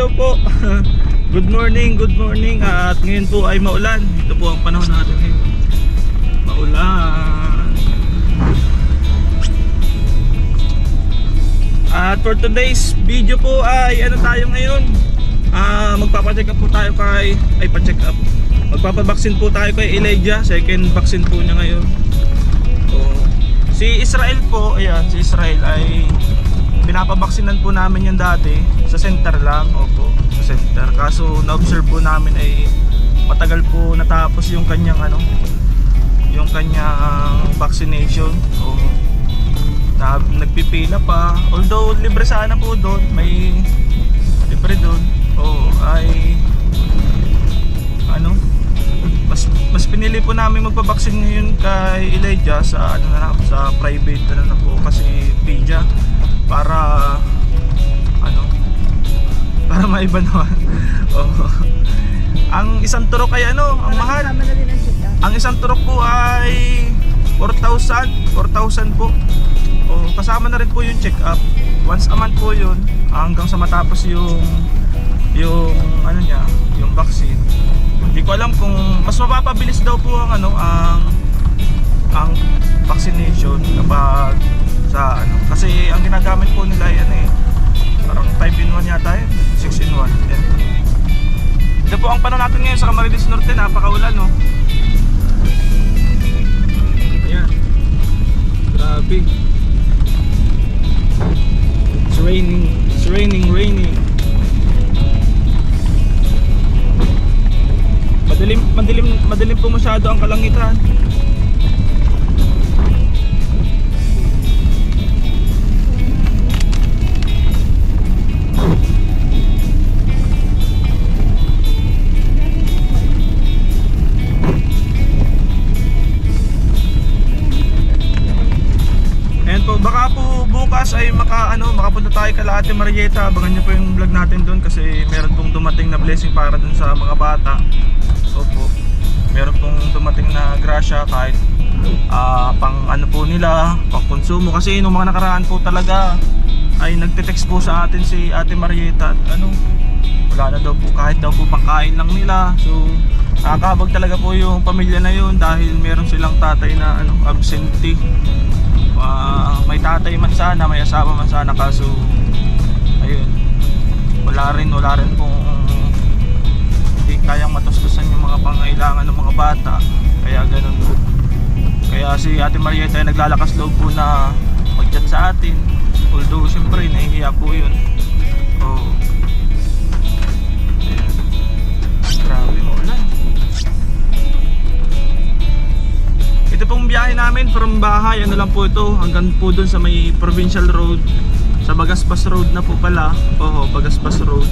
hello po. good morning, good morning. At ngayon po ay maulan. Ito po ang panahon natin ngayon. Maulan. At for today's video po ay ano tayo ngayon? Ah, magpapa-check up po tayo kay ay pa-check up. Magpapa-vaccine po tayo kay Elijah. Second vaccine po niya ngayon. So, si Israel po, ayan, si Israel ay pinapabaksinan po namin yan dati sa center lang, opo, sa center. Kaso na-observe po namin ay matagal po natapos yung kanyang ano, yung kanyang vaccination. Na, nagpipila pa. Although libre sana po doon, may libre doon. Oh, ay ano, mas mas pinili po namin magpabaksin ngayon kay Elijah sa ano na sa private ano na po kasi Pidya para ano para maiba naman. oh. Ang isang turok ay ano, ang mahal. Ang isang turok po ay 4,000, 4,000 po. O, kasama na rin po yung check-up. Once a month po yun hanggang sa matapos yung yung ano niya, yung vaccine. Hindi ko alam kung mas mapapabilis daw po ang ano ang ang vaccination kapag sa ano. Kasi ang ginagamit po nila ay ano eh parang 5 in 1 yata yun. 6 in 1 yan. Ito po ang panahon natin ngayon sa Camarines Norte napakaulan no? Ayan. Grabe. It's raining It's raining raining. Madilim, madilim, madilim po masyado ang kalangitan. Maka, ano, makapunta tayo kala Ate Marieta. Abangan niyo po yung vlog natin doon kasi meron pong dumating na blessing para dun sa mga bata. Opo. Meron pong dumating na grasya kahit ah, pang ano po nila, pang konsumo. Kasi nung mga nakaraan po talaga ay nagte-text po sa atin si Ate Marieta at ano, wala na daw po kahit daw po pangkain lang nila. So, nakakabag talaga po yung pamilya na yun dahil meron silang tatay na ano, absentee. Ah, may tatay man sana, may asawa man sana kaso ayun. Wala rin, wala rin pong hindi kayang matustusan yung mga pangailangan ng mga bata. Kaya ganun po. Kaya si Ate Marieta ay naglalakas loob po na mag-chat sa atin. Although siyempre nahihiya po yun. Oo. Namin from bahay, ano lang po ito, hanggang po dun sa may provincial road. Sa Bagasbas Road na po pala. Oo, Bagasbas Road.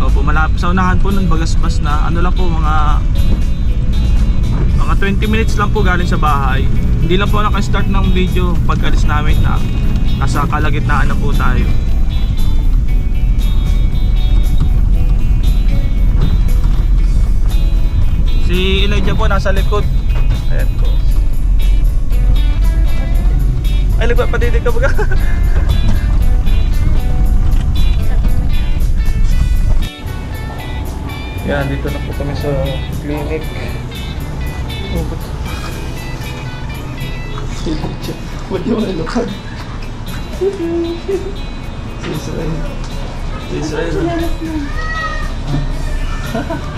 Opo, malapit sa unahan po nun Bagasbas na. Ano lang po, mga mga 20 minutes lang po galing sa bahay. Hindi lang po naka-start ng video pag alis namin na nasa kalagitnaan na po tayo. Si Elijah po nasa likod. Ayan po. Ay, nagpapatitig ka ba? Yan, dito na po kami sa clinic. Oh, ba't? Si Elijah. Ba't yung nalukad? Si Israel. Si Israel.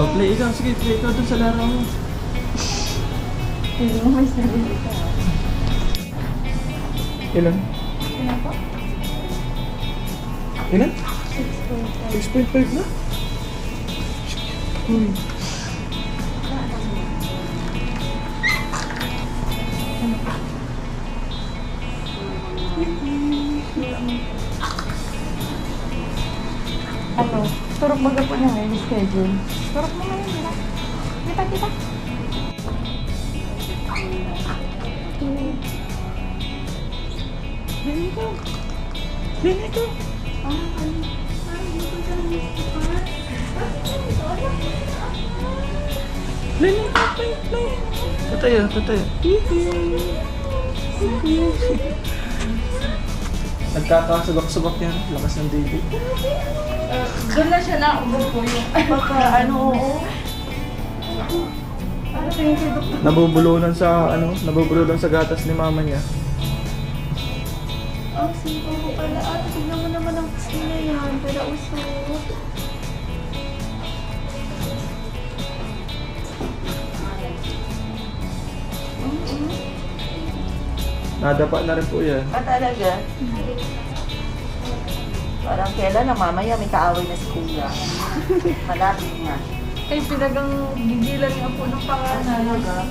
Oh, play ikaw. Sige, play ikaw dun sa laro mo. Hindi mo may sarili ka. Ilan? Ilan po? Ilan? 6.5. 6.5 na? Hmm. Turok baga po niya ngayon, schedule. Turok mo ngayon, di ba? Kita, kita. Dito. Dito. Ah, ano? Siya Play, play, play. Tatay ah, tatay. Nagkakasugak-sugak yan. Lakas ng David. Doon na siya naubod po yung... Baka ano, oo. Ano tingin kay Dok? Nabubulunan sa ano, nabubulunan sa gatas ni mama niya. Ang simple mo pala. Ate, tignan mo naman ang skin na yan. Pero uso. Nadapa na rin po yan. Ah, talaga? Parang kailan na mamaya may kaaway na si kuya. Malapit na. Eh, pinagang gigilan nga po ng pangalan. Talaga?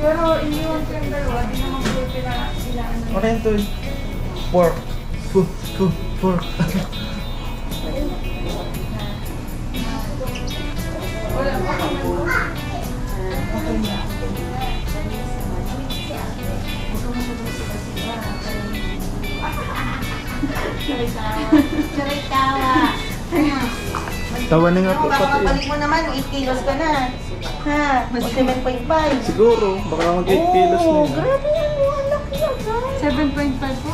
Pero iniwan ko yung dalawa, di naman po pina, pina ano. Ano yan to? Pork. Puh, pork. Wala pa kami. Charitawa. Tawa na nga po Baka mabalik mo naman, 8 kilos ka na. Ha? O 7.5. Siguro, baka mag 8 kilos na Oo, grabe yan. Ang laki yan, guys. 7.5 po.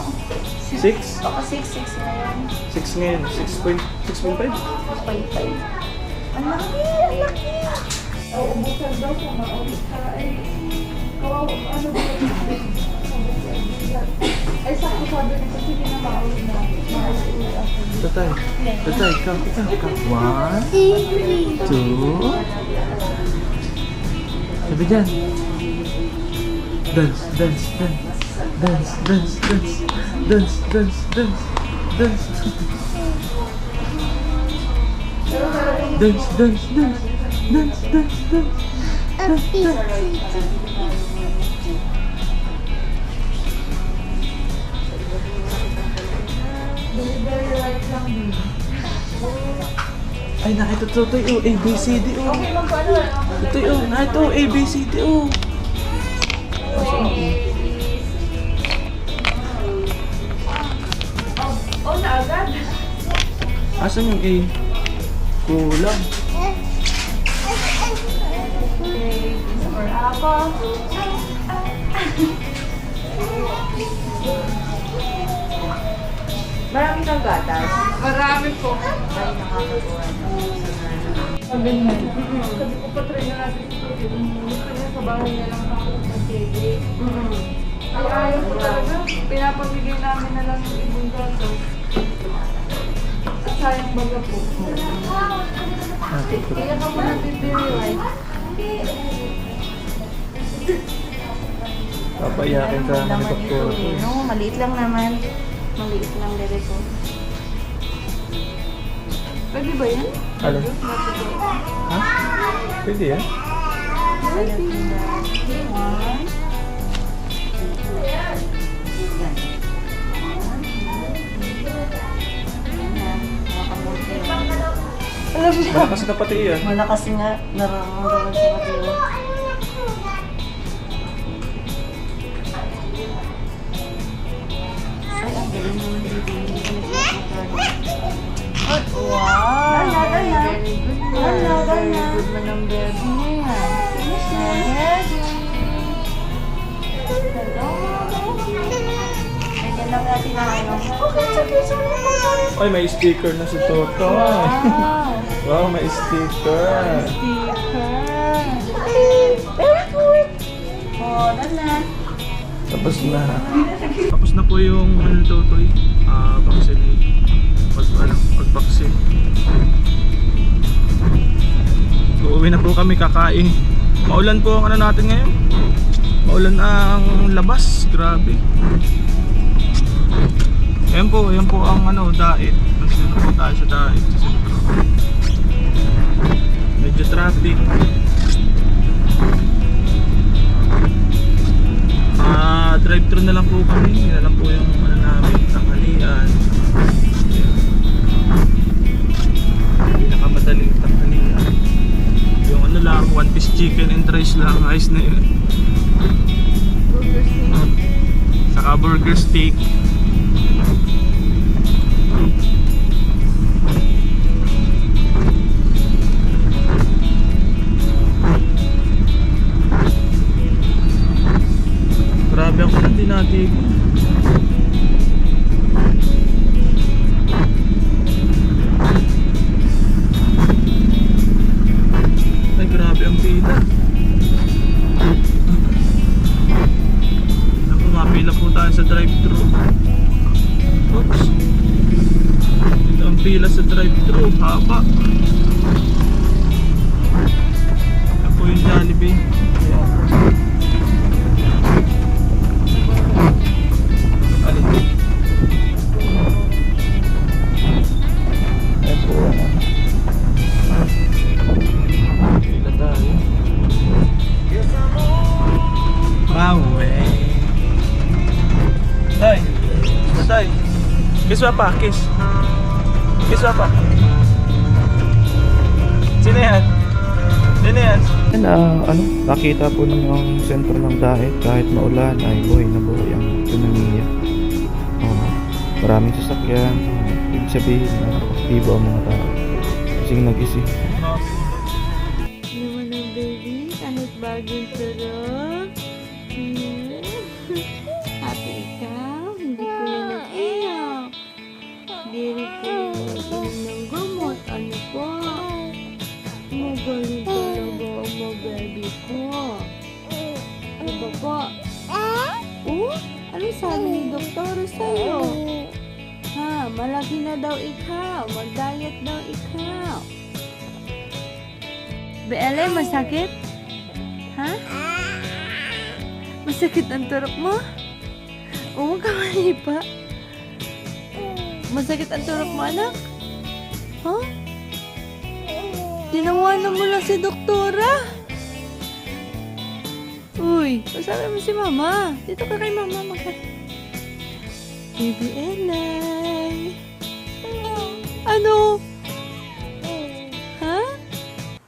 6? Baka 6, 6 ngayon. 6 ngayon. 6.5? 6.5? 6.5. Ang laki, ang laki. Uubusan daw siya, maulit ka. Ay, Tatay. Tatay, come, come, come. One, two. Sabi dyan. Dance, dance, dance. Dance, dance, dance. Dance, dance, dance. Dance. Dance, dance, dance. Dance, dance, dance. Dance, dance. Lang din. Ay, nakita to, to, oh, A, B, C, D, oh. Okay, magpaano lang ako. Ito, oh, nakita, oh, A, B, C, D, oh. Oh, na agad. Asan yung A? Kulang. For apple. Marami kang gatas. Marami po. Ay, nakakagawa na. Sabi niya. Sabi ko pa try na natin ito. Gusto niya sa bahay niya lang ako mag-tege. Ay, ayaw ko talaga. Pinapamigay namin na lang yung ibang gato. At sayang baga po. Kaya ka mo natin right? Papayakin Ano ito. ito eh. No, maliit lang naman. Maliit lang bebe ko. Pwede ba yan? Alin? Ha? Pwede yan? Yan. Yan. Makamuti. Alam mo, Malakas na pati yan. malakas nga nararamdaman sa kanila. Ay, Wow! Dala, dala. Very good na. Dala, dala. Very good man ang baby niya yan. Ano. Sige, sige. Ay, may sticker na si Toto. Wow! Wow, may sticker. Sticker! Very good. Oh, dala. Tapos na. Tapos na po yung ano Totoy. Ah, vaccinate. Pag, ano, pag-vaccine. Uuwi na po kami kakain. Maulan po ang ano natin ngayon. Maulan ang labas. Grabe. Ayan po, ayan po ang ano, diet. Nandito po tayo sa sentro. Medyo traffic. Ah, drive-thru na lang po kami. Yun na lang po yung ano namin, tanghalian. Pinakamadaling tanghalian. Yung ano lang, one piece chicken and rice lang, ayos na yun. Burger steak. Saka burger steak. Po tayo sa drive-thru. Oops. Ito ang pila sa drive-thru. Haba. Yan po yung Jollibee. Kiss pa kiss. Kiss pa Sino yan? Sino yan? Yan, ah, ano, nakita po ng sentro ng dahit kahit maulan ay buhay na buhay ang ekonomiya. Oh, maraming sasakyan, ibig sabihin na aktibo ang mga tao. Kasing nag-isip. Ang mga baby ko. Diba po? Oh? Ano sabi ni doktor sa'yo? Ha, malaki na daw ikaw. Mag-diet daw ikaw. BLA, masakit? Ha? Masakit ang turok mo? Oo, kamali pa. Masakit ang turok mo, anak? Ha? Tinawanan mo lang si doktora. Uy, kasama mo si mama. Dito ka kay mama mag Baby Elay. Ano?